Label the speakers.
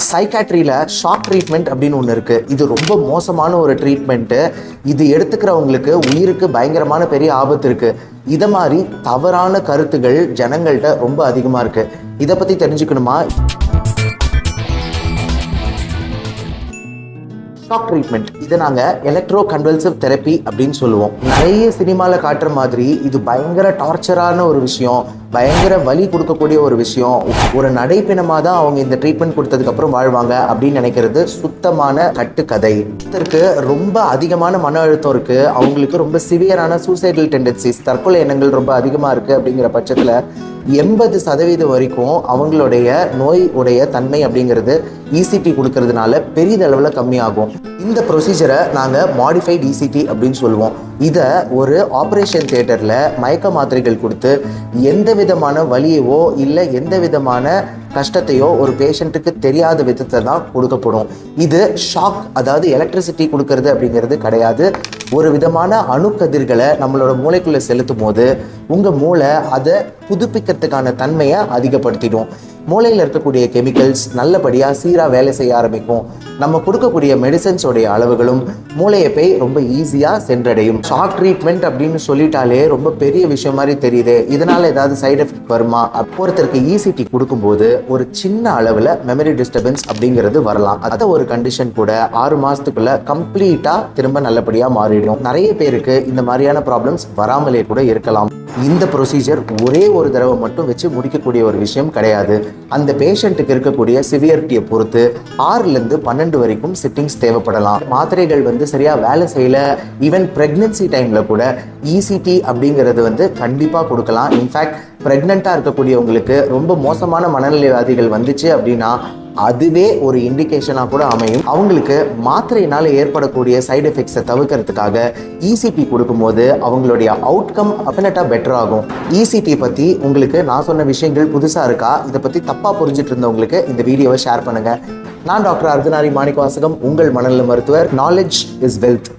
Speaker 1: சைக்காட்ரியில் shock treatment அப்படின்னு ஒன்று இருக்குது இது ரொம்ப மோசமான ஒரு ட்ரீட்மெண்ட்டு இது எடுத்துக்கிறவங்களுக்கு உயிருக்கு பயங்கரமான பெரிய ஆபத்து இருக்குது இதை மாதிரி தவறான கருத்துகள் ஜனங்கள்கிட்ட ரொம்ப அதிகமாக இருக்குது இதை பற்றி தெரிஞ்சுக்கணுமா? ஷாக் ட்ரீட்மெண்ட் இதை நாங்கள் எலக்ட்ரோ கன்வல்சிவ் தெரப்பி அப்படின்னு சொல்லுவோம். நிறைய சினிமாவில் காட்டுற மாதிரி இது பயங்கர டார்ச்சரான ஒரு விஷயம் பயங்கர வலி கொடுக்கக்கூடிய ஒரு விஷயம். ஒரு நடைப்பினமாக தான் அவங்க இந்த ட்ரீட்மெண்ட் கொடுத்ததுக்கப்புறம் வாழ்வாங்க அப்படின்னு நினைக்கிறது சுத்தமான கட்டுக்கதை. ஒருத்தருக்கு ரொம்ப அதிகமான மன அழுத்தம் இருக்குது அவங்களுக்கு ரொம்ப சிவியரான சூசைடல் டெண்டன்சிஸ் தற்கொலை எண்ணங்கள் ரொம்ப அதிகமாக இருக்குது அப்படிங்கிற பட்சத்தில் எண்பது சதவீதம் வரைக்கும் அவங்களுடைய நோய் உடைய தன்மை அப்படிங்கிறது இசிடி கொடுக்கறதுனால பெரிதளவில் கம்மியாகும். இந்த ப்ரொசீஜரை நாங்கள் மாடிஃபைட் இசிடி அப்படின்னு சொல்லுவோம். இதை ஒரு ஆப்ரேஷன் தியேட்டரில் மயக்க மாத்திரைகள் கொடுத்து எந்த விதமான வலியவோ இல்லை எந்த விதமான கஷ்டத்தையோ ஒரு பேஷண்ட்டுக்கு தெரியாத விதத்தை தான் கொடுக்கப்படும். இது ஷாக் அதாவது எலக்ட்ரிசிட்டி கொடுக்கறது அப்படிங்கிறது கிடையாது. ஒரு விதமான அணுக்கதிர்களை நம்மளோட மூளைக்குள்ளே செலுத்தும் போது உங்கள் மூளை அதை புதுப்பிக்கிறதுக்கான தன்மையை அதிகப்படுத்திடும். மூளையில் இருக்கக்கூடிய கெமிக்கல்ஸ் நல்லபடியாக சீராக வேலை செய்ய ஆரம்பிக்கும். நம்ம கொடுக்கக்கூடிய மெடிசன்ஸோடைய அளவுகளும் மூளையை போய் ரொம்ப ஈஸியாக சென்றடையும். ஷாக் ட்ரீட்மெண்ட் அப்படின்னு சொல்லிட்டாலே ரொம்ப பெரிய விஷயம் மாதிரி தெரியுது. இதனால் ஏதாவது சைடு எஃபெக்ட் வருமா? ஒருத்தருக்கு இசிடி கொடுக்கும்போது ஒரு சின்ன அளவில் மெமரி டிஸ்டர்பன்ஸ் அப்படிங்கிறது வரலாம். அதை ஒரு கண்டிஷன் கூட ஆறு மாதத்துக்குள்ள கம்ப்ளீட்டாக திரும்ப நல்லபடியாக மாறிடும். நிறைய பேருக்கு இந்த மாதிரியான ப்ராப்ளம்ஸ் வராமலே கூட இருக்கலாம். இந்த ப்ரொசீஜர் ஒரே ஒரு தடவை மட்டும் வச்சு முடிக்கக்கூடிய ஒரு விஷயம் கிடையாது. அந்த பேஷண்ட்டுக்கு இருக்கக்கூடிய சிவியரிட்டியை பொறுத்து ஆறுலேருந்து பன்னெண்டு வரைக்கும் சிட்டிங்ஸ் தேவைப்படலாம். மாத்திரைகள் வந்து சரியாக வேலை செய்யல. ஈவன் ப்ரெக்னென்சி டைமில் கூட இசிடி அப்படிங்கிறது வந்து கண்டிப்பாக கொடுக்கலாம். இன்ஃபேக்ட் ப்ரெக்னெண்ட்டாக இருக்கக்கூடியவங்களுக்கு ரொம்ப மோசமான மனநிலை வியாதிகள் வந்துச்சு அப்படின்னா அதுவே ஒரு இண்டிகேஷனாக கூட அமையும். அவங்களுக்கு மாத்திரையினால் ஏற்படக்கூடிய சைடு எஃபெக்ட்ஸை தவிர்க்கிறதுக்காக இசிபி கொடுக்கும்போது அவங்களுடைய அவுட்கம் டெஃபினட்டாக பெட்டர் ஆகும். இசிபி பற்றி உங்களுக்கு நான் சொன்ன விஷயங்கள் புதுசாக இருக்கா? இதை பற்றி தப்பாக புரிஞ்சிட்டு இருந்தவங்களுக்கு இந்த வீடியோவை ஷேர் பண்ணுங்கள் நான் டாக்டர் அர்த்தநாரி மாணிக்கவாசகம் உங்கள் மனநல மருத்துவர். Knowledge is wealth